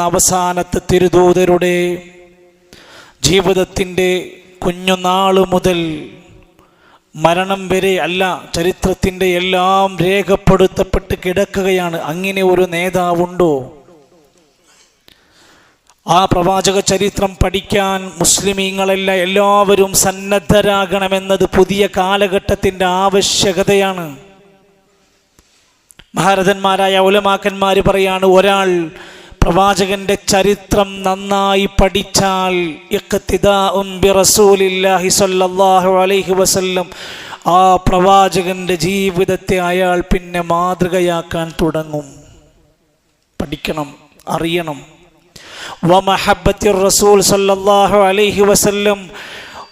അവസാനത്തെ തിരുദൂതരുടെ ജീവിതത്തിന്റെ കുഞ്ഞുനാൾ മുതൽ മരണം വരെ അല്ല ചരിത്രത്തിന്റെ എല്ലാം രേഖപ്പെടുത്തപ്പെട്ട് കിടക്കുകയാണ്. അങ്ങനെ ഒരു നേതാവുണ്ടോ? ആ പ്രവാചക ചരിത്രം പഠിക്കാൻ മുസ്ലിമീങ്ങളല്ല എല്ലാവരും സന്നദ്ധരാകണമെന്നത് പുതിയ കാലഘട്ടത്തിന്റെ ആവശ്യകതയാണ്. മഹാരഥന്മാരായ ഉലമാക്കന്മാർ പറയാണ് ഒരാൾ പ്രവാചകന്റെ ചരിത്രം നന്നായി പഠിച്ചാൽ അലൈഹി വസല്ലം ആ പ്രവാചകന്റെ ജീവിതത്തെ അയാൾ പിന്നെ മാതൃകയാക്കാൻ തുടങ്ങും. പഠിക്കണം അറിയണം. വമഹബത്തിർ റസൂൽ സല്ലല്ലാഹു അലൈഹി വസല്ലം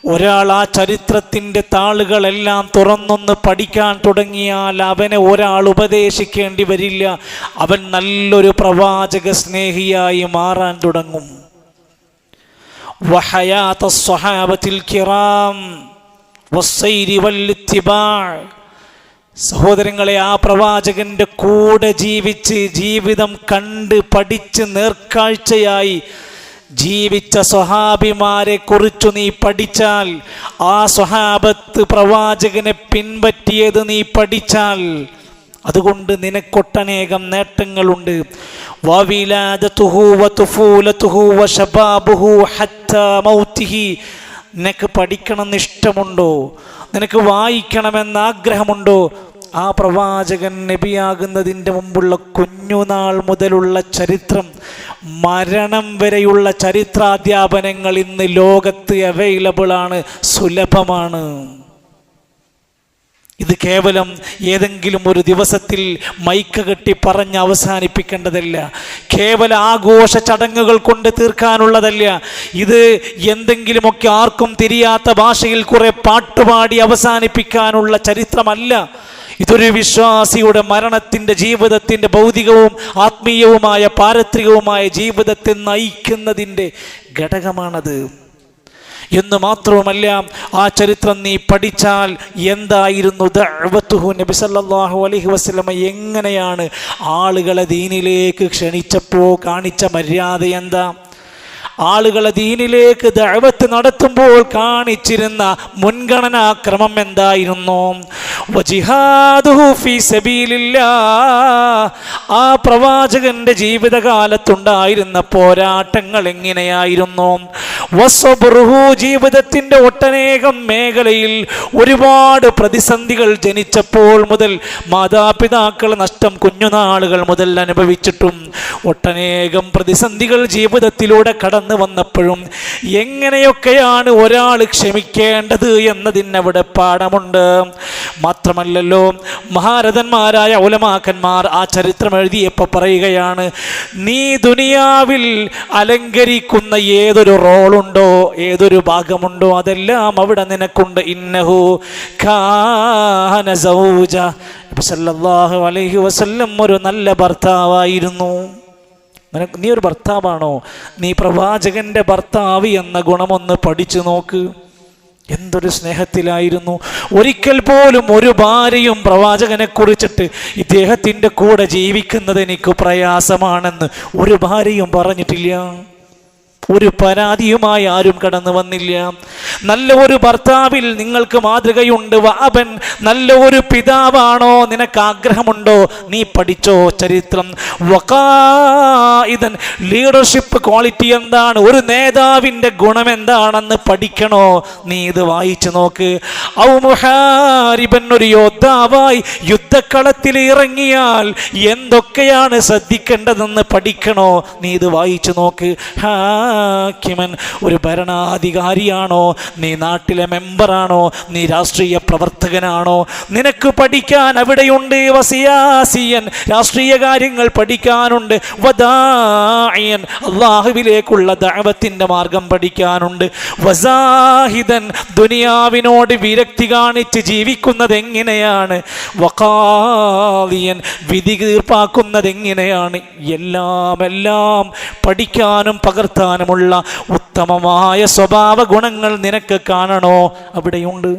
ഒരാൾ ആ ചരിത്രത്തിന്റെ താളുകളെല്ലാം തുറന്നൊന്ന് പഠിക്കാൻ തുടങ്ങിയാൽ അവനെ ഒരാൾ ഉപദേശിക്കേണ്ടി വരില്ല. അവൻ നല്ലൊരു പ്രവാചക സ്നേഹിയായി മാറാൻ തുടങ്ങും. സ്വഹാബത്തിൽ കിറാം സഹോദരങ്ങളെ ആ പ്രവാചകന്റെ കൂടെ ജീവിച്ച് ജീവിതം കണ്ട് പഠിച്ച് നേർക്കാഴ്ചയായി ജീവിച്ച സ്വഹാബിമാരെ കുറിച്ചു നീ പഠിച്ചാൽ ആ സ്വഹാബത്ത് പ്രവാചകനെ പിൻപറ്റിയത് നീ പഠിച്ചാൽ അതുകൊണ്ട് നിനക്കൊട്ടനേകം നേട്ടങ്ങളുണ്ട്. നിനക്ക് പഠിക്കണമെന്ന് ഇഷ്ടമുണ്ടോ നിനക്ക് വായിക്കണമെന്ന് ആഗ്രഹമുണ്ടോ ആ പ്രവാചകൻ നബിയാകുന്നതിന്റെ മുമ്പുള്ള കുഞ്ഞുനാൾ മുതലുള്ള ചരിത്രം മരണം വരെയുള്ള ചരിത്രാധ്യാപനങ്ങൾ ഇന്ന് ലോകത്ത് അവൈലബിളാണ് സുലഭമാണ്. ഇത് കേവലം ഏതെങ്കിലും ഒരു ദിവസത്തിൽ മൈക്ക് കെട്ടി പറഞ്ഞ് അവസാനിപ്പിക്കേണ്ടതല്ല. കേവല ആഘോഷ ചടങ്ങുകൾ കൊണ്ട് തീർക്കാനുള്ളതല്ല. ഇത് എന്തെങ്കിലുമൊക്കെ ആർക്കും തിരിയാത്ത ഭാഷയിൽ കുറെ പാട്ടുപാടി അവസാനിപ്പിക്കാനുള്ള ചരിത്രമല്ല. ഇതൊരു വിശ്വാസിയുടെ മരണത്തിന്റെ ജീവിതത്തിന്റെ ഭൗതികവും ആത്മീയവുമായ പാരത്രികവുമായ ജീവിതത്തെ നയിക്കുന്നതിന്റെ ഘടകമാണത്. എന്ന് മാത്രവുമല്ല ആ ചരിത്രം നീ പഠിച്ചാൽ എന്തായിരുന്നു ദഅവത്തുഹു നബി സല്ലല്ലാഹു അലൈഹി വസല്ലമ എങ്ങനെയാണ് ആളുകളെ ദീനിലേക്ക് ക്ഷണിച്ചപ്പോൾ കാണിച്ച മര്യാദ എന്താ? ആളുകളെ ദീനിലേക്ക് ദഅവത്ത് നടത്തുമ്പോൾ കാണിച്ചിരുന്ന മുൻഗണനാക്രമം എന്തായിരുന്നു. ആ പ്രവാചകന്റെ ജീവിതകാലത്തുണ്ടായിരുന്ന പോരാട്ടങ്ങൾ എങ്ങനെയായിരുന്നു ജീവിതത്തിന്റെ ഒട്ടനേകം മേഖലയിൽ ഒരുപാട് പ്രതിസന്ധികൾ ജനിച്ചപ്പോൾ മുതൽ മാതാപിതാക്കൾ നഷ്ടം കുഞ്ഞുനാളുകൾ മുതൽ അനുഭവിച്ചിട്ടും ഒട്ടനേകം പ്രതിസന്ധികൾ ജീവിതത്തിലൂടെ കടന്നു വന്നപ്പോഴും എങ്ങനെയൊക്കെയാണ് ഒരാൾ ക്ഷമിക്കേണ്ടത് എന്നതിനവിടെ പാഠമുണ്ട്. മാത്രമല്ലല്ലോ മഹാരഥന്മാരായ ഉലമാക്കന്മാർ ആ ചരിത്രം എഴുതിയപ്പോൾ പറയുകയാണ് നീ ദുനിയാവിൽ അലങ്കരിക്കുന്ന ഏതൊരു റോളുണ്ടോ ഏതൊരു ഭാഗമുണ്ടോ അതെല്ലാം അവിടെ നിനക്കുണ്ട്. ഇന്നഹു ഖാന സൗജ. സല്ലല്ലാഹു അലൈഹി വസല്ലം ഒരു നല്ല ഭർത്താവായിരുന്നു. നിനക്ക് നീ ഒരു ഭർത്താവാണോ? നീ പ്രവാചകന്റെ ഭർത്താവ് എന്ന ഗുണമൊന്ന് പഠിച്ചു നോക്ക്. എന്തൊരു സ്നേഹത്തിലായിരുന്നു. ഒരിക്കൽ പോലും ഒരു ഭാര്യയും പ്രവാചകനെ കുറിച്ചിട്ട് ഇദ്ദേഹത്തിന്റെ കൂടെ ജീവിക്കുന്നത് എനിക്ക് പ്രയാസമാണെന്ന് ഒരു ഭാര്യയും പറഞ്ഞിട്ടില്ല. ഒരു പരാതിയുമായി ആരും കടന്നു വന്നില്ല. നല്ല ഒരു ഭർത്താവിൽ നിങ്ങൾക്ക് മാതൃകയുണ്ട്. വാബൻ നല്ല ഒരു പിതാവാണോ? നിനക്ക് ആഗ്രഹമുണ്ടോ? നീ പഠിച്ചോ ചരിത്രം. വകായിതൻ ലീഡർഷിപ്പ് ക്വാളിറ്റി എന്താണ്? ഒരു നേതാവിന്റെ ഗുണം എന്താണെന്ന് പഠിക്കണോ? നീ ഇത് വായിച്ചു നോക്ക്. ഔമുഹാരിബൻ ഒരു യോദ്ധാവായി യുദ്ധക്കളത്തിൽ ഇറങ്ങിയാൽ എന്തൊക്കെയാണ് ശ്രദ്ധിക്കേണ്ടതെന്ന് പഠിക്കണോ? നീ ഇത് വായിച്ചു നോക്ക്. ഹാക്കിമൻ ഒരു ഭരണാധികാരിയാണോ? നീ നാട്ടിലെ മെമ്പറാണോ? നീ രാഷ്ട്രീയ പ്രവർത്തകനാണോ? നിനക്ക് പഠിക്കാൻ അവിടെയുണ്ട് വസിയാസിയൻ. രാഷ്ട്രീയ കാര്യങ്ങൾ പഠിക്കാനുണ്ട് വദായൻ അള്ളാഹുവിലേക്കുള്ള ദൈവത്തിന്റെ മാർഗം പഠിക്കാനുണ്ട്. വസാഹിദൻ ദുനിയാവിനോട് വിരക്തി കാണിച്ച് ജീവിക്കുന്നത് എങ്ങനെയാണ് വക്കാലിയൻ വിധി തീർപ്പാക്കുന്നത് എങ്ങനെയാണ് എല്ലാം എല്ലാം പഠിക്കാനും പകർത്താനുമുള്ള ഉത്തമമായ സ്വഭാവ ഗുണങ്ങൾ നിനക്ക് നിനക്ക് കാണണോ? അവിടെയുണ്ട്.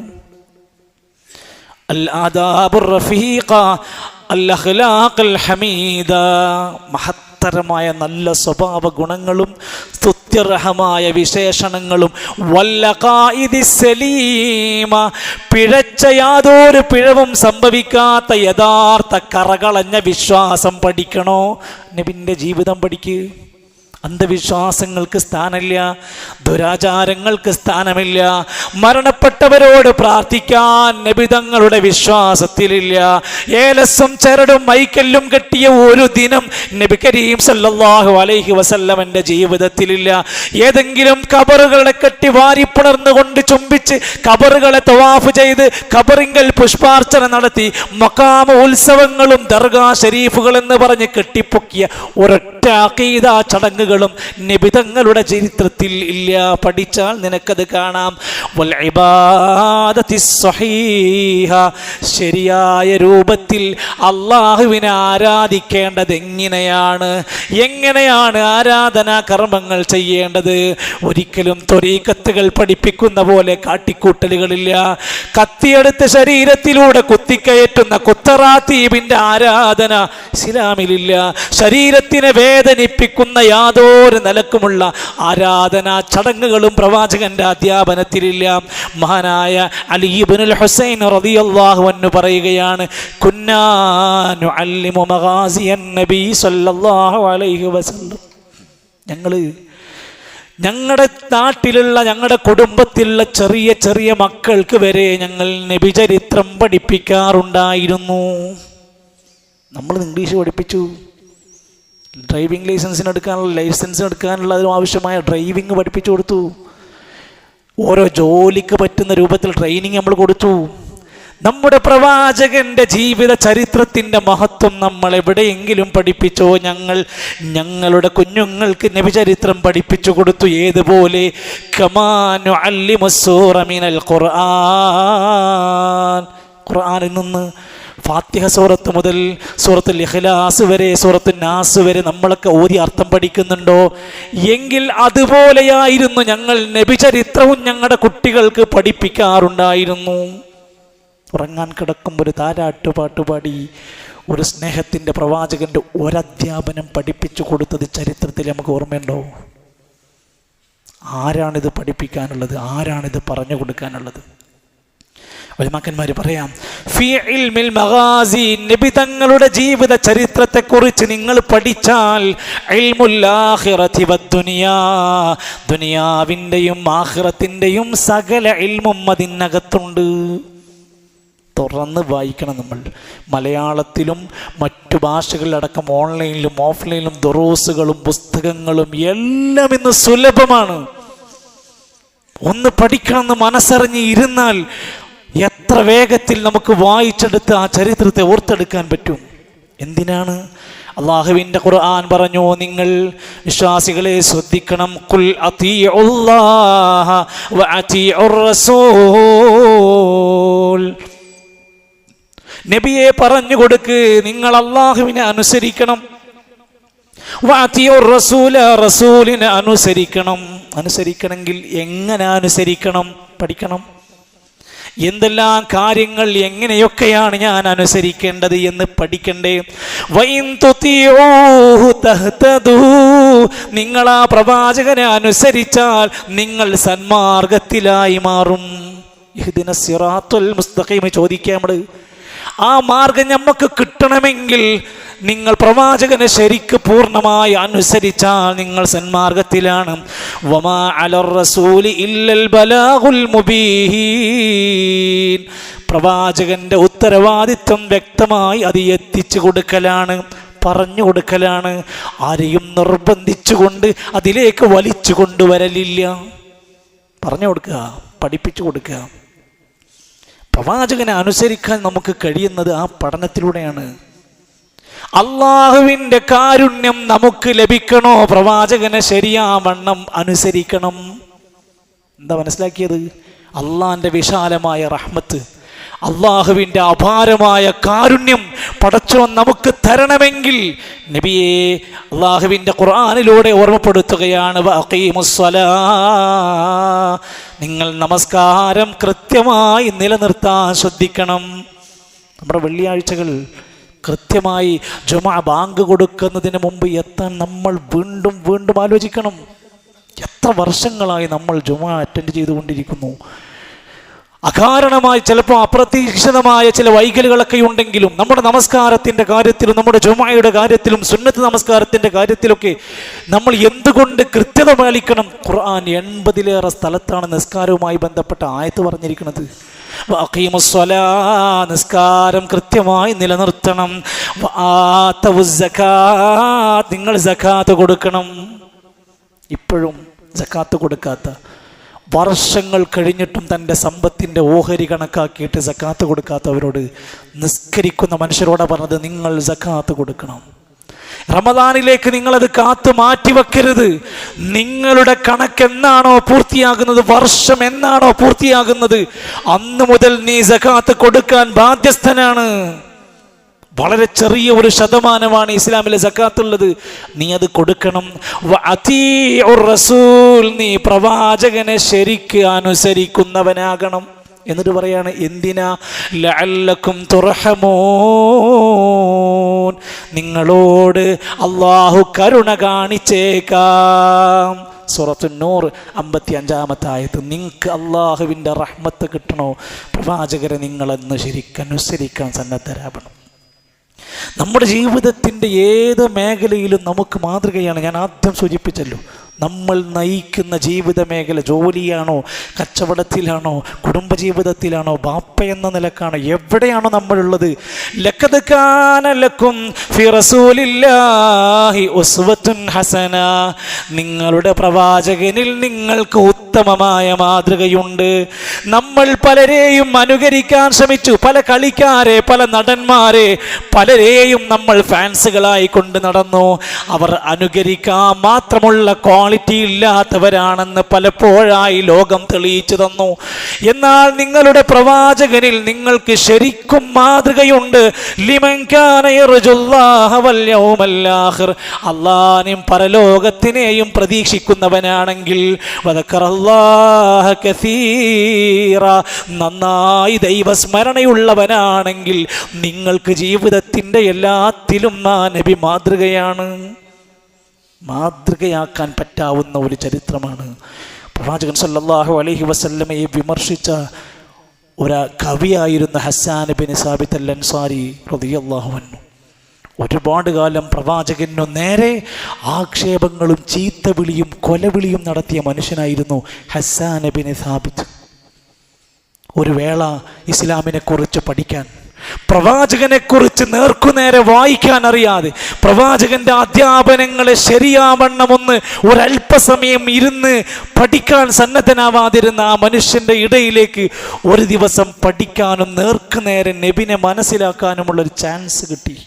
മഹത്തരമായ നല്ല സ്വഭാവ ഗുണങ്ങളും സ്തുത്യർഹമായ വിശേഷണങ്ങളും. സലീമ പിഴച്ച യാതൊരു പിഴവും സംഭവിക്കാത്ത യഥാർത്ഥ കറകളഞ്ഞ വിശ്വാസം പഠിക്കണോ? നബിന്റെ ജീവിതം പഠിക്കുക അന്ധവിശ്വാസങ്ങൾക്ക് സ്ഥാനമില്ല ദുരാചാരങ്ങൾക്ക് സ്ഥാനമില്ല മരണപ്പെട്ടവരോട് പ്രാർത്ഥിക്കാൻ നബിതങ്ങളുടെ വിശ്വാസത്തിലില്ല. ഏലസും ചരടും മൈക്കല്ലും കെട്ടിയ ഒരു ദിനം നബി കരീം സല്ലാഹു അലൈഹി വസല്ലമന്റെ ജീവിതത്തിലില്ല. ഏതെങ്കിലും കബറുകളെ കെട്ടി വാരി പുണർന്നുകൊണ്ട് ചുംബിച്ച് കബറുകളെ തവാഫ് ചെയ്ത് കബറിങ്കൽ പുഷ്പാർച്ചന നടത്തി മക്കാമ ഉത്സവങ്ങളും ദർഗാ ഷരീഫുകൾ എന്ന് പറഞ്ഞ് കെട്ടിപ്പൊക്കിയ ഒരൊറ്റ അഖീദ ചടങ്ങുകളും നിബിതങ്ങളുടെ ചരിത്രത്തിൽ ഇല്ല. പഠിച്ചാൽ നിനക്കത് കാണാം. ശരിയായ രൂപത്തിൽ അള്ളാഹുവിനെ ആരാധിക്കേണ്ടത് എങ്ങനെയാണ്? എങ്ങനെയാണ് ആരാധനാ കർമ്മങ്ങൾ ചെയ്യേണ്ടത്? ഒരിക്കലും ത്വരീക്കത്തുകൾ പഠിപ്പിക്കുന്ന പോലെ കാട്ടിക്കൂട്ടലുകളില്ല. കത്തിയെടുത്ത ശരീരത്തിലൂടെ കുത്തിക്കയറ്റുന്ന കുത്തറാത്തീപിന്റെ ആരാധന ഇസ്ലാമിലില്ല. ശരീരത്തിനെ വേദനിപ്പിക്കുന്ന യാതൊരു നിലക്കുമുള്ള ആരാധന ചടങ്ങുകളും പ്രവാചകന്റെ അധ്യാപനത്തിലില്ല. മഹാനായ അലിബുനുൽ ഹുസൈൻ റളിയല്ലാഹു എന്ന് പറയുകയാണ് കുന്നാനു അല്ലിമു നബി സല്ലല്ലാഹു അലൈഹി വസല്ലം. ഞങ്ങൾ ഞങ്ങളുടെ നാട്ടിലുള്ള ഞങ്ങളുടെ കുടുംബത്തിലുള്ള ചെറിയ ചെറിയ മക്കൾക്ക് വരെ ഞങ്ങൾ നബിചരിത്രം പഠിപ്പിക്കാറുണ്ടായിരുന്നു. നമ്മൾ ഇംഗ്ലീഷ് പഠിപ്പിച്ചു. ഡ്രൈവിംഗ് ലൈസൻസിന് എടുക്കാനുള്ള ലൈസൻസ് എടുക്കാനുള്ള അതിനും ആവശ്യമായ ഡ്രൈവിംഗ് പഠിപ്പിച്ചു കൊടുത്തു. ഓരോ ജോലിക്ക് പറ്റുന്ന രൂപത്തിൽ ട്രെയിനിങ് നമ്മൾ കൊടുത്തു. നമ്മുടെ പ്രവാചകന്റെ ജീവിത ചരിത്രത്തിന്റെ മഹത്വം നമ്മൾ എവിടെയെങ്കിലും പഠിപ്പിച്ചോ? ഞങ്ങൾ ഞങ്ങളുടെ കുഞ്ഞുങ്ങൾക്ക് നബിചരിത്രം പഠിപ്പിച്ചു കൊടുത്തു. ഏതുപോലെ? കമാനു അല്ലിമുസൂറമിനൽ ഖുർആൻ. ഖുർആനിൽ നിന്ന് ഫാത്തിഹ സൂറത്ത് മുതൽ സൂറത്തുൽ ഇഖ്ലാസ് വരെ സൂറത്ത് നാസ് വരെ നമ്മളൊക്കെ ഓതി അർത്ഥം പഠിക്കുന്നുണ്ടോ? എങ്കിൽ അതുപോലെയായിരുന്നു ഞങ്ങൾ നബിചരിത്രവും ഞങ്ങളുടെ കുട്ടികൾക്ക് പഠിപ്പിക്കാറുണ്ടായിരുന്നു. ഉറങ്ങാൻ കിടക്കുമ്പോൾ ഒരു താരാട്ടുപാട്ട് പാടി ഒരു സ്നേഹത്തിന്റെ പ്രവാചകന്റെ ഒരധ്യാപനം പഠിപ്പിച്ചു കൊടുത്തത് ചരിത്രത്തിൽ നമുക്ക് ഓർമ്മയുണ്ടോ? ആരാണിത് പഠിപ്പിക്കാനുള്ളത്? ആരാണിത് പറഞ്ഞു കൊടുക്കാനുള്ളത്? ഒലിമാക്കന്മാർ പറയാം നബി തങ്ങളുടെ ജീവിത ചരിത്രത്തെക്കുറിച്ച് നിങ്ങൾ പഠിച്ചാൽ ദുനിയാവിന്റെയും ആഖിറത്തിന്റെയും സകല ഇൽമും അതിനകത്തുണ്ട്. തുറന്ന് വായിക്കണം നമ്മൾ. മലയാളത്തിലും മറ്റു ഭാഷകളിലടക്കം ഓൺലൈനിലും ഓഫ്ലൈനിലും ദുറൂസുകളും പുസ്തകങ്ങളും എല്ലാം ഇന്ന് സുലഭമാണ്. ഒന്ന് പഠിക്കണമെന്ന് മനസ്സറിഞ്ഞ് ഇരുന്നാൽ എത്ര വേഗത്തിൽ നമുക്ക് വായിച്ചെടുത്ത് ആ ചരിത്രത്തെ ഓർത്തെടുക്കാൻ പറ്റും? എന്തിനാണ്? അള്ളാഹുവിന്റെ ഖുർആൻ പറഞ്ഞു നിങ്ങൾ വിശ്വാസികളെ ശ്രദ്ധിക്കണം. കുൽ നബിയെ പറഞ്ഞു കൊടുക്ക് നിങ്ങൾ അള്ളാഹുവിനെ അനുസരിക്കണം. റസൂലിനെ അനുസരിക്കണം. അനുസരിക്കണമെങ്കിൽ എങ്ങനെ അനുസരിക്കണം? പഠിക്കണം. എന്തെല്ലാം കാര്യങ്ങൾ എങ്ങനെയൊക്കെയാണ് ഞാൻ അനുസരിക്കേണ്ടത് എന്ന് പഠിക്കണ്ടേ. നിങ്ങൾ ആ പ്രവാചകനെ അനുസരിച്ചാൽ നിങ്ങൾ സന്മാർഗത്തിലായി മാറും. ഇഹ്ദിന സിറാത്തുൽ മുസ്തഖീം ആ മാർഗം നമുക്ക് കിട്ടണമെങ്കിൽ നിങ്ങൾ പ്രവാചകനെ ശരിക്ക് പൂർണമായി അനുസരിച്ചാൽ നിങ്ങൾ സന്മാർഗത്തിലാണ്. പ്രവാചകന്റെ ഉത്തരവാദിത്വം വ്യക്തമായി അത് എത്തിച്ചു കൊടുക്കലാണ് പറഞ്ഞു കൊടുക്കലാണ്. ആരെയും നിർബന്ധിച്ചുകൊണ്ട് അതിലേക്ക് വലിച്ചു കൊണ്ടുവരലില്ല. പറഞ്ഞു കൊടുക്കുക പഠിപ്പിച്ചു കൊടുക്കുക. പ്രവാചകനെ അനുസരിക്കാൻ നമുക്ക് കഴിയുന്നത് ആ പഠനത്തിലൂടെയാണ്. അള്ളാഹുവിന്റെ കാരുണ്യം നമുക്ക് ലഭിക്കണോ? പ്രവാചകനെ ശരിയാവണ്ണം അനുസരിക്കണം. എന്താ മനസ്സിലാക്കിയത്? അള്ളാഹിന്റെ വിശാലമായ റഹ്മത്ത്. അള്ളാഹുവിന്റെ അപാരമായ കാരുണ്യം പടച്ചോൻ നമുക്ക് തരണമെങ്കിൽ നബിയെ അള്ളാഹുവിന്റെ ഖുർആാനിലൂടെ ഓർമ്മപ്പെടുത്തുകയാണ്. നിങ്ങൾ നമസ്കാരം കൃത്യമായി നിലനിർത്താൻ ശ്രദ്ധിക്കണം. നമ്മുടെ വെള്ളിയാഴ്ചകൾ കൃത്യമായി ജുമാ ബാങ്ക് കൊടുക്കുന്നതിന് മുമ്പ് എത്താൻ നമ്മൾ വീണ്ടും വീണ്ടും ആലോചിക്കണം. എത്ര വർഷങ്ങളായി നമ്മൾ ജുമാ അറ്റൻഡ് ചെയ്തുകൊണ്ടിരിക്കുന്നു. അകാരണമായി ചിലപ്പോൾ അപ്രതീക്ഷിതമായ ചില വൈകലുകളൊക്കെ ഉണ്ടെങ്കിലും നമ്മുടെ നമസ്കാരത്തിന്റെ കാര്യത്തിലും നമ്മുടെ ജുമായയുടെ കാര്യത്തിലും സുന്നത്ത് നമസ്കാരത്തിന്റെ കാര്യത്തിലൊക്കെ നമ്മൾ എന്തുകൊണ്ട് കൃത്യത പാലിക്കണം? ഖുർആൻ എൺപതിലേറെ സ്ഥലത്താണ് നിസ്കാരവുമായി ബന്ധപ്പെട്ട ആയത്ത് പറഞ്ഞിരിക്കുന്നത്. നിസ്കാരം കൃത്യമായി നിലനിർത്തണം. നിങ്ങൾ സക്കാത്ത് കൊടുക്കണം. ഇപ്പോഴും സക്കാത്ത് കൊടുക്കാത്ത വർഷങ്ങൾ കഴിഞ്ഞിട്ടും തന്റെ സമ്പത്തിന്റെ ഓഹരി കണക്കാക്കിയിട്ട് സക്കാത്ത് കൊടുക്കാത്തവരോട് നിസ്കരിക്കുന്ന മനുഷ്യരോടെ പറഞ്ഞത് നിങ്ങൾ സക്കാത്ത് കൊടുക്കണം. റമദാനിലേക്ക് നിങ്ങളത് കാത്തു മാറ്റിവെക്കരുത് നിങ്ങളുടെ കണക്ക് എന്നാണോ പൂർത്തിയാകുന്നത്? വർഷം എന്നാണോ പൂർത്തിയാകുന്നത്? അന്ന് മുതൽ നീ സഖാത്ത് കൊടുക്കാൻ ബാധ്യസ്ഥനാണ്. വളരെ ചെറിയ ഒരു ശതമാനമാണ് ഇസ്ലാമിലെ സക്കാത്തുള്ളത്. നീ അത് കൊടുക്കണം. റസൂൽ നീ പ്രവാചകനെ ശരിക്ക് അനുസരിക്കുന്നവനാകണം. എന്നിട്ട് പറയാണ് എന്തിനാ? ലഅല്ലക്കും നിങ്ങളോട് അള്ളാഹു കരുണ കാണിച്ചേക്കാം. സുറത്ത് നൂറ് അമ്പത്തി അഞ്ചാമത്തെ ആയത്ത്. നിങ്ങൾക്ക് അള്ളാഹുവിന്റെ റഹ്മത്ത് കിട്ടണോ? പ്രവാചകരെ നിങ്ങളെന്ന് ശരിക്കനുസരിക്കാൻ സന്നദ്ധരാവണം. നമ്മുടെ ജീവിതത്തിന്റെ ഏത് മേഖലയിലും നമുക്ക് മാതൃകയാണ് ഞാൻ ആദ്യം സൂചിപ്പിച്ചല്ലോ. നമ്മൾ നയിക്കുന്ന ജീവിത മേഖല ജോലിയാണോ കച്ചവടത്തിലാണോ കുടുംബജീവിതത്തിലാണോ ബാപ്പ എന്ന നിലക്കാണോ എവിടെയാണോ നമ്മളുള്ളത്? ലക്കത് കാനലക്കും ഫി ഉസ്വത്തുൻ ഹസന. നിങ്ങളുടെ പ്രവാചകനിൽ നിങ്ങൾക്ക് ഉത്തമമായ മാതൃകയുണ്ട്. നമ്മൾ പലരെയും അനുകരിക്കാൻ ശ്രമിച്ചു. പല കളിക്കാരെ പല നടന്മാരെ പലരെയും നമ്മൾ ഫാൻസുകളായി കൊണ്ട് നടന്നു. അവർ അനുകരിക്കാൻ മാത്രമുള്ള ക്വാളിറ്റി ഇല്ലാത്തവരാണെന്ന് പലപ്പോഴായി ലോകം തെളിയിച്ചു തന്നു. എന്നാൽ നിങ്ങളുടെ പ്രവാചകനിൽ നിങ്ങൾക്ക് ശരിക്കും മാതൃകയുണ്ട്. അള്ളാനെയും പരലോകത്തിനെയും പ്രതീക്ഷിക്കുന്നവനാണെങ്കിൽ നന്നായി ദൈവസ്മരണയുള്ളവനാണെങ്കിൽ നിങ്ങൾക്ക് ജീവിതത്തിന്റെ എല്ലാത്തിലും ആ നബി മാതൃകയാണ്. മാതൃകയാക്കാൻ പറ്റാവുന്ന ഒരു ചരിത്രമാണ്. പ്രവാചകൻ സല്ലാഹു അലഹി വസല്ലമയെ വിമർശിച്ച ഒരു കവിയായിരുന്ന Hassan bin Thabit al Ansari റളിയല്ലാഹു അൻഹു. ഒരുപാട് കാലം പ്രവാചകനു നേരെ ആക്ഷേപങ്ങളും ചീത്തവിളിയും കൊലവിളിയും നടത്തിയ മനുഷ്യനായിരുന്നു ഹസാൻ ബിൻ സാബിത്ത്. ഒരു വേള ഇസ്ലാമിനെക്കുറിച്ച് പഠിക്കാൻ പ്രവാചകനെ കുറിച്ച് നേർക്കുനേരെ വായിക്കാൻ അറിയാതെ പ്രവാചകന്റെ അധ്യാപനങ്ങളെ ശരിയാവണ്ണം ഒന്ന് ഒരല്പസമയം ഇരുന്ന് പഠിക്കാൻ സന്നദ്ധനാവാതിരുന്ന ആ മനുഷ്യന്റെ ഇടയിലേക്ക് ഒരു ദിവസം പഠിക്കാനും നേർക്കുനേരെ നബിനെ മനസ്സിലാക്കാനുമുള്ള ഒരു ചാൻസ് കിട്ടി.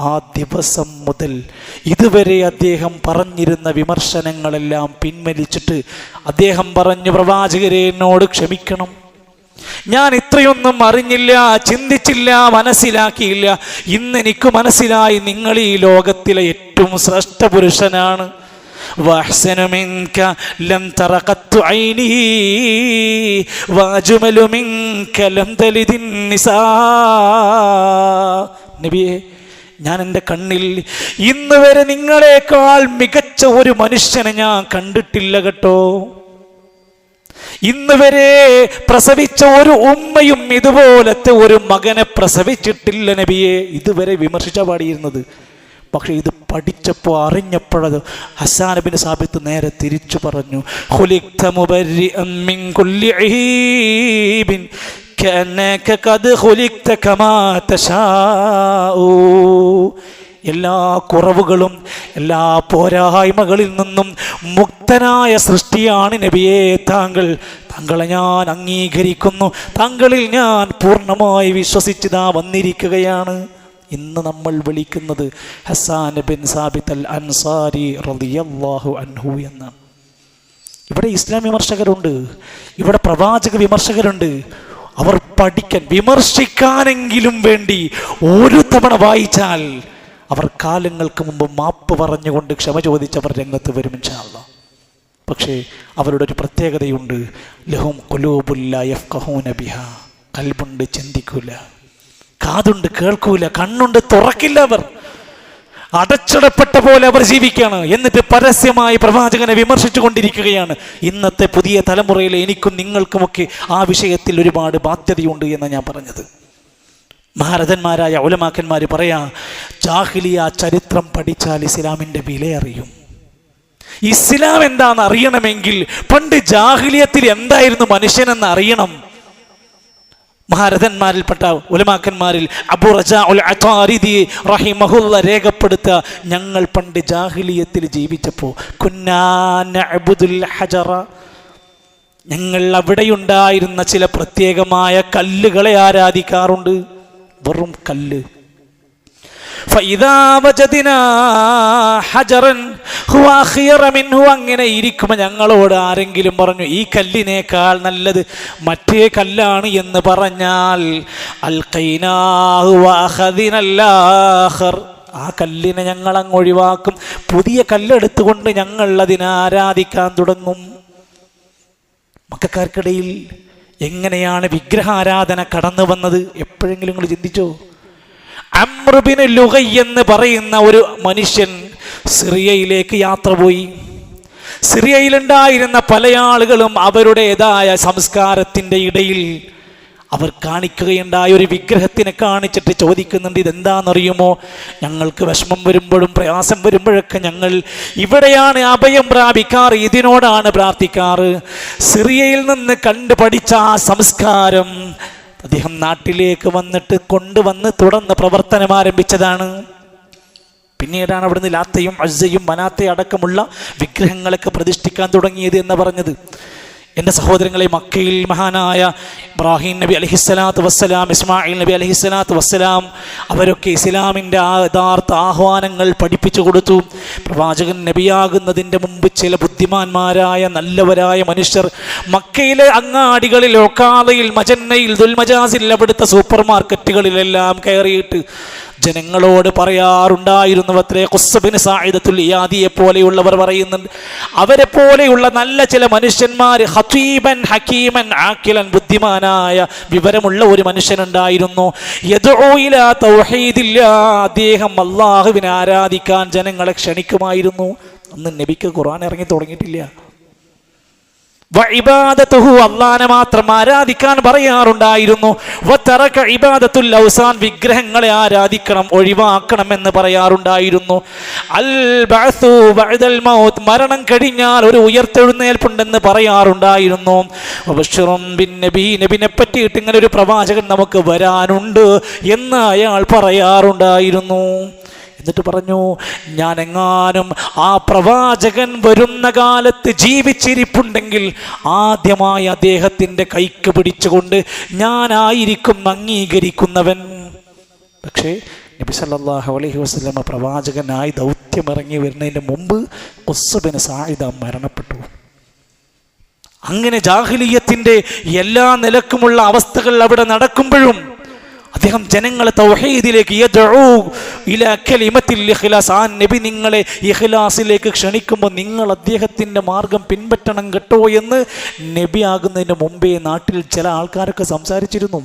ആ ദിവസം മുതൽ ഇതുവരെ അദ്ദേഹം പറഞ്ഞിരുന്ന വിമർശനങ്ങളെല്ലാം പിൻവലിച്ചിട്ട് അദ്ദേഹം പറഞ്ഞു പ്രവാചകരെ എന്നോട് ക്ഷമിക്കണം. ഞാൻ ഇത്രയൊന്നും അറിഞ്ഞില്ല ചിന്തിച്ചില്ല മനസ്സിലാക്കിയില്ല ഇന്ന് എനിക്ക് മനസ്സിലായി നിങ്ങൾ ഈ ലോകത്തിലെ ഏറ്റവും ശ്രേഷ്ഠ പുരുഷനാണ് وأحسن منك لم تر قط عيني وأجمل منك لم تلد النساء നബിയെ ഞാൻ എൻ്റെ കണ്ണിൽ ഇന്ന് വരെ നിങ്ങളെക്കാൾ മികച്ച ഒരു മനുഷ്യനെ ഞാൻ കണ്ടിട്ടില്ല കേട്ടോ ഇന്ന് വരെ പ്രസവിച്ച ഒരു ഉമ്മയും ഇതുപോലത്തെ ഒരു മകനെ പ്രസവിച്ചിട്ടില്ല നബിയെ. ഇതുവരെ വിമർശിച്ച പാടിയിരുന്നത്. പക്ഷെ ഇത് പഠിച്ചപ്പോൾ അറിഞ്ഞപ്പോഴത് ഹസാനബിന് സാബിത്ത് നേരെ തിരിച്ചു പറഞ്ഞു. എല്ലാ കുറവുകളും എല്ലാ പോരായ്മകളിൽ നിന്നും മുക്തനായ സൃഷ്ടിയാണ് നബിയെ. താങ്കൾ താങ്കളെ ഞാൻ അംഗീകരിക്കുന്നു. താങ്കളിൽ ഞാൻ പൂർണമായി വിശ്വസിച്ച് താ വന്നിരിക്കുകയാണ്. ഇന്ന് നമ്മൾ വിളിക്കുന്നത് Hassan bin Thabit al Ansari റളിയല്ലാഹു അൻഹു എന്നാണ്. ഇവിടെ ഇസ്ലാം വിമർശകരുണ്ട് ഇവിടെ പ്രവാചക വിമർശകരുണ്ട്. അവർ പഠിക്കാൻ വിമർശിക്കാനെങ്കിലും വേണ്ടി ഒരു തവണ വായിച്ചാൽ അവർ കാലങ്ങൾക്ക് മുമ്പ് മാപ്പ് പറഞ്ഞുകൊണ്ട് ക്ഷമ ചോദിച്ചവർ രംഗത്ത് വരും ഇൻഷാല്ല പക്ഷേ അവരുടെ ഒരു പ്രത്യേകതയുണ്ട്. ലഹും കുലൂബുല്ല യഫ്കഹൂന ബിഹ. കൽബുണ്ട് ചിന്തിക്കൂല. കാതുണ്ട് കേൾക്കൂല. കണ്ണുണ്ട് തുറക്കില്ല അവർ. അടച്ചിടപ്പെട്ട പോലെ അവർ ജീവിക്കുകയാണ്. എന്നിട്ട് പരസ്യമായി പ്രവാചകനെ വിമർശിച്ചു കൊണ്ടിരിക്കുകയാണ്. ഇന്നത്തെ പുതിയ തലമുറയിൽ എനിക്കും നിങ്ങൾക്കുമൊക്കെ ആ വിഷയത്തിൽ ഒരുപാട് ബാധ്യതയുണ്ട് എന്ന് ഞാൻ പറഞ്ഞത്. മഹാരഥന്മാരായ ഉലമാക്കന്മാർ പറയാ ജാഹിലിയ ചരിത്രം പഠിച്ചാൽ ഇസ്ലാമിന്റെ വില അറിയും. ഇസ്ലാം എന്താണെന്ന് അറിയണമെങ്കിൽ പണ്ട് ജാഹിലിയത്തിൽ എന്തായിരുന്നു മനുഷ്യനെന്ന് അറിയണം. മഹാരഥന്മാരിൽപ്പെട്ട ഉലമാക്കന്മാരിൽ അബു റജാ ഉൽ അത്താരിദി റഹിമഹുല്ല രേഖപ്പെടുത്ത ഞങ്ങൾ പണ്ട് ജാഹിലിയത്തിൽ ജീവിച്ചപ്പോൾ ഹജറ. ഞങ്ങൾ അവിടെയുണ്ടായിരുന്ന ചില പ്രത്യേകമായ കല്ലുകളെ ആരാധിക്കാറുണ്ട്. വെറും കല്ല്. അങ്ങനെ ഇരിക്കുമ്പോൾ ഞങ്ങളോട് ആരെങ്കിലും പറഞ്ഞു ഈ കല്ലിനേക്കാൾ നല്ലത് മറ്റേ കല്ലാണ് എന്ന് പറഞ്ഞാൽ ആ കല്ലിനെ ഞങ്ങൾ അങ്ങ് ഒഴിവാക്കും. പുതിയ കല്ലെടുത്തുകൊണ്ട് ഞങ്ങൾ അതിനെ ആരാധിക്കാൻ തുടങ്ങും. മക്കാർക്കിടയിൽ എങ്ങനെയാണ് വിഗ്രഹാരാധന കടന്നു വന്നത്? എപ്പോഴെങ്കിലും നിങ്ങൾ ചിന്തിച്ചോ? അമ്രുബിന് ലുഹൈ എന്ന് പറയുന്ന ഒരു മനുഷ്യൻ സിറിയയിലേക്ക് യാത്ര പോയി. സിറിയയിലുണ്ടായിരുന്ന പല ആളുകളും അവരുടേതായ സംസ്കാരത്തിന്റെ ഇടയിൽ അവർ കാണിക്കുകയുണ്ടായ ഒരു വിഗ്രഹത്തിനെ കാണിച്ചിട്ട് ചോദിക്കുന്നുണ്ട് ഇതെന്താണെന്നറിയുമോ? ഞങ്ങൾക്ക് വിഷമം വരുമ്പോഴും പ്രയാസം വരുമ്പോഴൊക്കെ ഞങ്ങൾ ഇവിടെയാണ് അഭയം പ്രാപിക്കാറ് ഇതിനോടാണ് പ്രാർത്ഥിക്കാറ്. സിറിയയിൽ നിന്ന് കണ്ടു പഠിച്ച ആ സംസ്കാരം അദ്ദേഹം നാട്ടിലേക്ക് വന്നിട്ട് കൊണ്ടുവന്ന് തുടർന്ന് പ്രവർത്തനം ആരംഭിച്ചതാണ്. പിന്നീടാണ് അവിടുന്ന് ലാത്തയും അസയും മനാത്തയും അടക്കമുള്ള വിഗ്രഹങ്ങളൊക്കെ പ്രതിഷ്ഠിക്കാൻ തുടങ്ങിയത് എന്ന് പറഞ്ഞത്. എന്റെ സഹോദരങ്ങളെ മക്കയിൽ മഹാനായ ഇബ്രാഹിം നബി അലഹിസ്സലാത്ത് വസ്സലാം ഇസ്മായിൽ നബി അലഹിസ്സലാത്ത് വസ്സലാം അവരൊക്കെ ഇസ്ലാമിന്റെ ആ യഥാർത്ഥ ആഹ്വാനങ്ങൾ പഠിപ്പിച്ചു കൊടുത്തു. പ്രവാചകൻ നബിയാകുന്നതിന്റെ മുമ്പ് ചില ബുദ്ധിമാന്മാരായ നല്ലവരായ മനുഷ്യർ മക്കയിലെ അങ്ങാടികളിൽ ഒക്കാലയിൽ മജന്നയിൽ ദുൽമജാസിൽ അവിടുത്തെ സൂപ്പർ മാർക്കറ്റുകളിലെല്ലാം കയറിയിട്ട് ജനങ്ങളോട് പറയാറുണ്ടായിരുന്നു അത്രേ കുസ്സബിന് യാദിയെ പോലെയുള്ളവർ പറയുന്നുണ്ട്. അവരെ പോലെയുള്ള നല്ല ചില മനുഷ്യന്മാർ ഹത്തീബൻ ഹക്കീമൻ ആക്കിലൻ ബുദ്ധിമാനായ വിവരമുള്ള ഒരു മനുഷ്യനുണ്ടായിരുന്നു. അദ്ദേഹം അള്ളാഹുവിനെ ആരാധിക്കാൻ ജനങ്ങളെ ക്ഷണിക്കുമായിരുന്നു. അന്ന് നബിക്ക് ഖുർആൻ ഇറങ്ങി തുടങ്ങിയിട്ടില്ല. വഇബാദത്തുഹു അള്ളാനെ മാത്രം ആരാധിക്കാൻ പറയാറുണ്ടായിരുന്നു. വതറക ഇബാദത്തുൽ ഔസാൻ വിഗ്രഹങ്ങളെ ആരാധിക്കണം ഒഴിവാക്കണം എന്ന് പറയാറുണ്ടായിരുന്നു. അൽ ബഅസു ബഅദൽ മൗത്ത് മരണം കഴിഞ്ഞാൽ ഒരു ഉയർത്തെഴുന്നേൽപ്പുണ്ടെന്ന് പറയാറുണ്ടായിരുന്നു. വബശ്ശിറും ബിൻ നബി നബിനെ പറ്റിയിട്ട് ഇങ്ങനെ ഒരു പ്രവാചകൻ നമുക്ക് വരാനുണ്ട് എന്ന് അയാൾ പറയാറുണ്ടായിരുന്നു. എന്നിട്ട് പറഞ്ഞു ഞാൻ എങ്ങാനും ആ പ്രവാചകൻ വരുന്ന കാലത്ത് ജീവിച്ചിരിപ്പുണ്ടെങ്കിൽ ആദ്യമായി അദ്ദേഹത്തിന്റെ കൈക്ക് പിടിച്ചുകൊണ്ട് ഞാനായിരിക്കും അംഗീകരിക്കുന്നവൻ. പക്ഷേ നബി സല്ലല്ലാഹു അലൈഹി വസല്ലമ പ്രവാചകനായി ദൗത്യമിറങ്ങി വരുന്നതിന് മുമ്പ് ഒസ്സുബിന് സായുധ മരണപ്പെട്ടു. അങ്ങനെ ജാഹിലീയത്തിന്റെ എല്ലാ നിലക്കുമുള്ള അവസ്ഥകൾ അവിടെ നടക്കുമ്പോഴും അദ്ദേഹം ജനങ്ങളെ തൗഹീദിലേക്ക് നബി നിങ്ങളെ ഇഖ്ലാസിലേക്ക് ക്ഷണിക്കുമ്പോൾ നിങ്ങൾ അദ്ദേഹത്തിന്റെ മാർഗം പിൻപറ്റണം കേട്ടോ എന്ന് നബി ആകുന്നതിന് മുമ്പേ നാട്ടിൽ ചില ആൾക്കാരൊക്കെ സംസാരിച്ചിരുന്നു.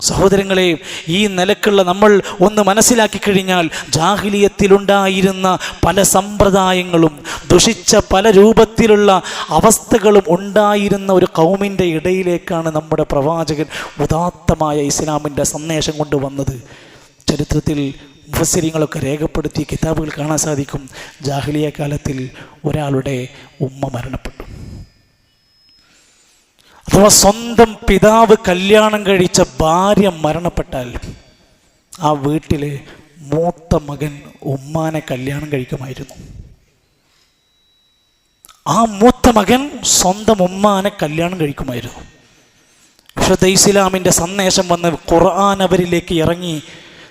സഹോദരങ്ങളെ ഈ നിലക്കുള്ള നമ്മൾ ഒന്ന് മനസ്സിലാക്കി കഴിഞ്ഞാൽ ജാഹിലിയത്തിലുണ്ടായിരുന്ന പല സമ്പ്രദായങ്ങളും ദുഷിച്ച പല രൂപത്തിലുള്ള അവസ്ഥകളും ഉണ്ടായിരുന്ന ഒരു കൗമിന്റെ ഇടയിലേക്കാണ് നമ്മുടെ പ്രവാചകൻ ഉദാത്തമായ ഇസ്ലാമിന്റെ സന്ദേശം കൊണ്ടുവന്നത് ചരിത്രത്തിൽ മുഫസരിങ്ങളൊക്കെ രേഖപ്പെടുത്തിയ കിതാബുകൾ കാണാൻ സാധിക്കും. ജാഹ്ലിയ കാലത്തിൽ ഒരാളുടെ ഉമ്മ മരണപ്പെട്ടു. അഥവാ സ്വന്തം പിതാവ് കല്യാണം കഴിച്ച ഭാര്യ മരണപ്പെട്ടാൽ ആ വീട്ടിലെ മൂത്ത മകൻ ഉമ്മാനെ കല്യാണം കഴിക്കുമായിരുന്നു. ആ മൂത്ത മകൻ സ്വന്തം ഉമ്മാനെ കല്യാണം കഴിക്കുമായിരുന്നു. വിശുദ്ധ ഇസ്ലാമിന്റെ സന്ദേശം വന്ന് ഖുർആൻ അവരിലേക്ക് ഇറങ്ങി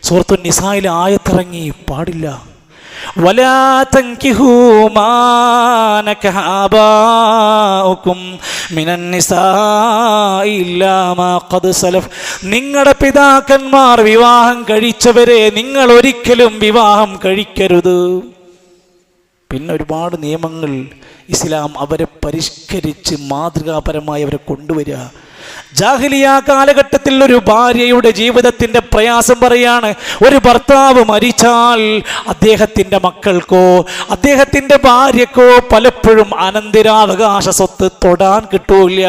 സുഹൃത്തു നിസായിൽ ആയത്തിറങ്ങി പാടില്ല. ولا تنكحوا ما نكح آباؤكم من النساء إلا ما قد سلف നിങ്ങളുടെ പിതാക്കന്മാർ വിവാഹം കഴിച്ചവരെ നിങ്ങൾ ഒരിക്കലും വിവാഹം കഴിക്കരുത് പിന്നെ ഒരുപാട് നിയമങ്ങൾ ഇസ്ലാം അവരെ പരിഷ്കരിച്ച് മാതൃകാപരമായി അവരെ കൊണ്ടുവരിക ജാഹിലിയ കാലഘട്ടത്തിൽ ഒരു ഭാര്യയുടെ ജീവിതത്തിന്റെ പ്രയാസം പറയാണ് ഒരു ഭർത്താവ് മരിച്ചാൽ അദ്ദേഹത്തിന്റെ മക്കൾക്കോ അദ്ദേഹത്തിന്റെ ഭാര്യക്കോ പലപ്പോഴും അനന്തരാവകാശ സ്വത്ത് തൊടാൻ കിട്ടൂല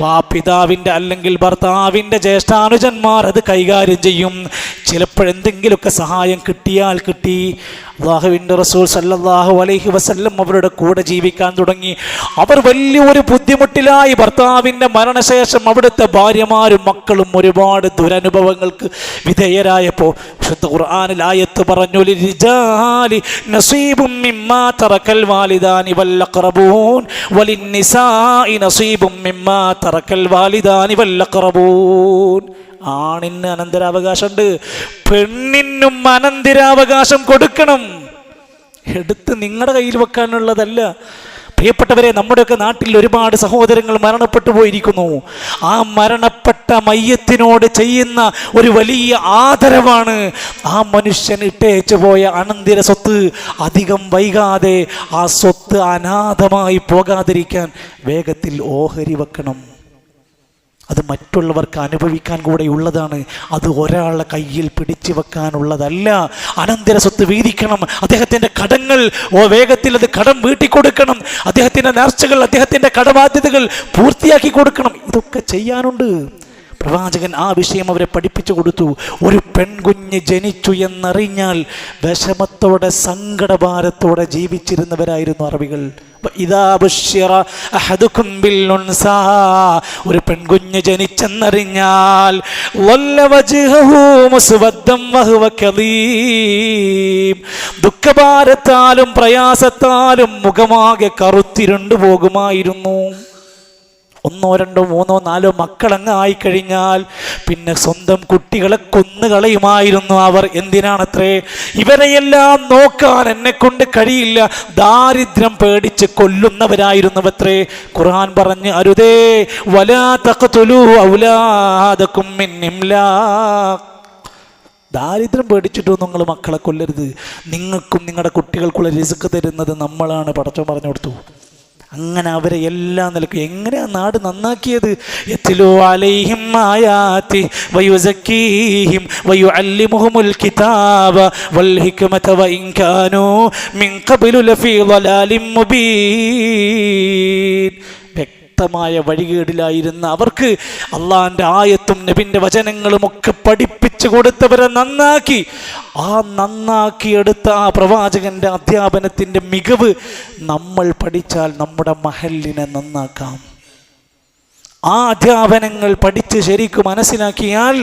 വാ പിതാവിന്റെ അല്ലെങ്കിൽ ഭർത്താവിന്റെ ജ്യേഷ്ഠാനുജന്മാർ അത് കൈകാര്യം ചെയ്യും. ചിലപ്പോഴെന്തെങ്കിലുമൊക്കെ സഹായം കിട്ടിയാൽ കിട്ടി. അള്ളാഹുവിന്റെ റസൂൽ സല്ലാഹു അലൈഹി വസല്ലം അവരുടെ കൂടെ ജീവിക്കാൻ തുടങ്ങി. അവർ വലിയൊരു ബുദ്ധിമുട്ടിലായി. ഭർത്താവിന്റെ മരണശേഷം അവിടുത്തെ ഭാര്യമാരും മക്കളും ഒരുപാട് ദുരനുഭവങ്ങൾക്ക് വിധേയരായപ്പോൾ വിശുദ്ധ ഖുർആനിൽ ആയത്ത് പറഞ്ഞു "ലിരിജാലി നസീബും മിമ്മാ തറക്കൽ വാലിദാനി വല്ലഖറബൂൻ വലിന്നിസാഇ നസീബും മിമ്മാ തറക്കൽ വാലിദാനി വല്ലഖറബൂൻ. ആണിന് അനന്തരാവകാശമുണ്ട് പെണ്ണിനും അനന്തരാവകാശം കൊടുക്കണം. എടുത്ത് നിങ്ങളുടെ കയ്യിൽ വെക്കാനുള്ളതല്ല. പ്രിയപ്പെട്ടവരെ നമ്മുടെയൊക്കെ നാട്ടിൽ ഒരുപാട് സഹോദരങ്ങൾ മരണപ്പെട്ടു പോയിരിക്കുന്നു. ആ മരണപ്പെട്ട മയ്യത്തിനോട് ചെയ്യുന്ന ഒരു വലിയ ആദരവാണ്. ആ മനുഷ്യൻ ഇട്ടേച്ചു പോയ അനന്തര സ്വത്ത് അധികം വൈകാതെ ആ സ്വത്ത് അനാഥമായി പോകാതിരിക്കാൻ വേഗത്തിൽ ഓഹരി വെക്കണം. അത് മറ്റുള്ളവർക്ക് അനുഭവിക്കാൻ കൂടെ ഉള്ളതാണ് അത് ഒരാളുടെ കയ്യിൽ പിടിച്ചു വെക്കാനുള്ളതല്ല. അനന്തര സ്വത്ത് വീതിക്കണം. അദ്ദേഹത്തിന്റെ കടങ്ങൾ ഓ വേഗത്തിൽ അത് കടം വീട്ടി കൊടുക്കണം അദ്ദേഹത്തിന്റെ നേർച്ചകൾ അദ്ദേഹത്തിന്റെ കടബാധ്യതകൾ പൂർത്തിയാക്കി കൊടുക്കണം. ഇതൊക്കെ ചെയ്യാനുണ്ട്. പ്രവാചകൻ ആ വിഷയം അവരെ പഠിപ്പിച്ചു കൊടുത്തു. ഒരു പെൺകുഞ്ഞ് ജനിച്ചു എന്നറിഞ്ഞാൽ വിഷമത്തോടെ സങ്കടഭാരത്തോടെ ജീവിച്ചിരുന്നവരായിരുന്നു അറബികൾ. ഒരു പെൺകുഞ്ഞ് ജനിച്ചെന്നറിഞ്ഞാൽ. ദുഃഖഭാരത്താലും പ്രയാസത്താലും മുഖമാകെ കറുത്തിരുണ്ടു പോകുമായിരുന്നു ഒന്നോ രണ്ടോ മൂന്നോ നാലോ മക്കളങ്ങ് ആയിക്കഴിഞ്ഞാൽ പിന്നെ സ്വന്തം കുട്ടികളെ കൊന്നുകളയുമായിരുന്നു അവർ. എന്തിനാണത്രേ? ഇവരെയെല്ലാം നോക്കാൻ എന്നെ കൊണ്ട് കഴിയില്ല. ദാരിദ്ര്യം പേടിച്ച് കൊല്ലുന്നവരായിരുന്നു അത്രേ ഖുർആൻ പറഞ്ഞ് അരുതേ വലാ ഔലാദകും മിൻ ഇംലാഖ് ദാരിദ്ര്യം പേടിച്ചിട്ടോ നിങ്ങൾ മക്കളെ കൊല്ലരുത്? നിങ്ങൾക്കും നിങ്ങളുടെ കുട്ടികൾക്കുള്ള റിസ്ക് തരുന്നത് നമ്മളാണ്. പടച്ചോ പറഞ്ഞു കൊടുത്തു. അങ്ങനെ അവരെ എല്ലാം നിലക്കും എങ്ങനെയാ നാട് നന്നാക്കിയത്? എത്തിലോ അലൈഹിം ആയാതി വയുസക്കീഹിം വയുഅല്ലിമുഹുമുൽ കിതാബ വൽ ഹിക്മത വഇൻ കാനൂ മിൻ ഖബ്ലു ലഫീ ളലാലിൻ മുബീൻ. വ്യക്തമായ വഴികേടിലായിരുന്ന അവർക്ക് അള്ളാഹിന്റെ ആയത്തും നബിന്റെ വചനങ്ങളും ഒക്കെ പഠിപ്പിച്ചു കൊടുത്തവരെ നന്നാക്കി ആ നന്നാക്കിയെടുത്ത ആ പ്രവാചകന്റെ അധ്യാപനത്തിന്റെ മികവ് നമ്മൾ പഠിച്ചാൽ നമ്മുടെ മഹലിനെ നന്നാക്കാം ആ അധ്യാപനങ്ങൾ പഠിച്ച് ശരിക്കും മനസ്സിലാക്കിയാൽ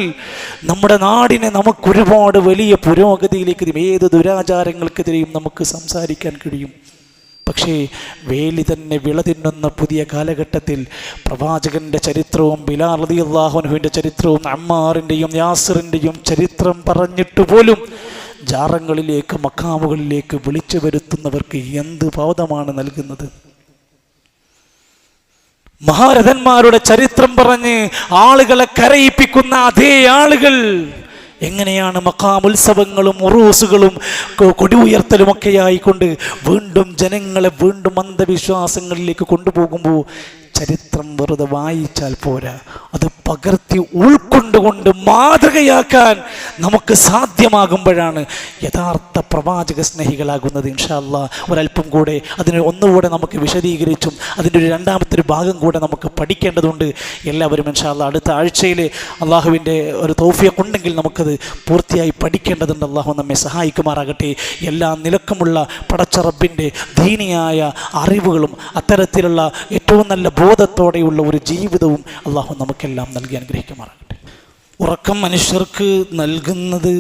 നമ്മുടെ നാടിനെ നമുക്ക് ഒരുപാട് വലിയ പുരോഗതിയിലേക്ക്. ഏത് ദുരാചാരങ്ങൾക്കെതിരെയും നമുക്ക് സംസാരിക്കാൻ കഴിയും പക്ഷേ വേലി തന്നെ വിള തിന്നുന്ന പുതിയ കാലഘട്ടത്തിൽ പ്രവാചകന്റെ ചരിത്രവും ബിലാൽ റതി അള്ളാഹുനുവിന്റെ ചരിത്രവും അമ്മാറിന്റെയും യാസറിന്റെയും ചരിത്രം പറഞ്ഞിട്ട് പോലും ജാറങ്ങളിലേക്ക് മക്കാമുകളിലേക്ക് വിളിച്ചു വരുത്തുന്നവർക്ക് എന്ത് ബോധമാണ് നൽകുന്നത്? മഹാരഥന്മാരുടെ ചരിത്രം പറഞ്ഞ് ആളുകളെ കരയിപ്പിക്കുന്ന അതേ ആളുകൾ എങ്ങനെയാണ് മക്കാം ഉത്സവങ്ങളും ഉറൂസുകളും കൊടി ഉയർത്തലും ഒക്കെ ആയിക്കൊണ്ട് വീണ്ടും ജനങ്ങളെ വീണ്ടും അന്ധവിശ്വാസങ്ങളിലേക്ക് കൊണ്ടുപോകുമ്പോൾ ചരിത്രം വെറുതെ വായിച്ചാൽ പോരാ. അത് പകർത്തി ഉൾക്കൊണ്ടുകൊണ്ട് മാതൃകയാക്കാൻ നമുക്ക് സാധ്യമാകുമ്പോഴാണ് യഥാർത്ഥ പ്രവാചക സ്നേഹികളാകുന്നത് ഇൻഷാല്ല ഒരല്പം കൂടെ അതിന് ഒന്നുകൂടെ നമുക്ക് വിശദീകരിച്ചും അതിന്റെ ഒരു രണ്ടാമത്തെ ഒരു ഭാഗം കൂടെ നമുക്ക് പഠിക്കേണ്ടതുണ്ട്. എല്ലാവരും ഇൻഷാല്ല അടുത്ത ആഴ്ചയിൽ അള്ളാഹുവിന്റെ ഒരു തോഫിയൊക്കെ നമുക്കത് പൂർത്തിയായി പഠിക്കേണ്ടതുണ്ട്. അള്ളാഹു നമ്മെ സഹായിക്കുമാറാകട്ടെ. എല്ലാ നിലക്കുമുള്ള പടച്ചറബിന്റെ ദീനിയായ അറിവുകളും അത്തരത്തിലുള്ള ഏറ്റവും നല്ല ബോധത്തോടെയുള്ള ഒരു ജീവിതവും അള്ളാഹു നമുക്കെല്ലാം നൽകി അനുഗ്രഹിക്കുമാറാകട്ടെ. ഉറക്കം മനുഷ്യർക്ക് നൽകുന്നത്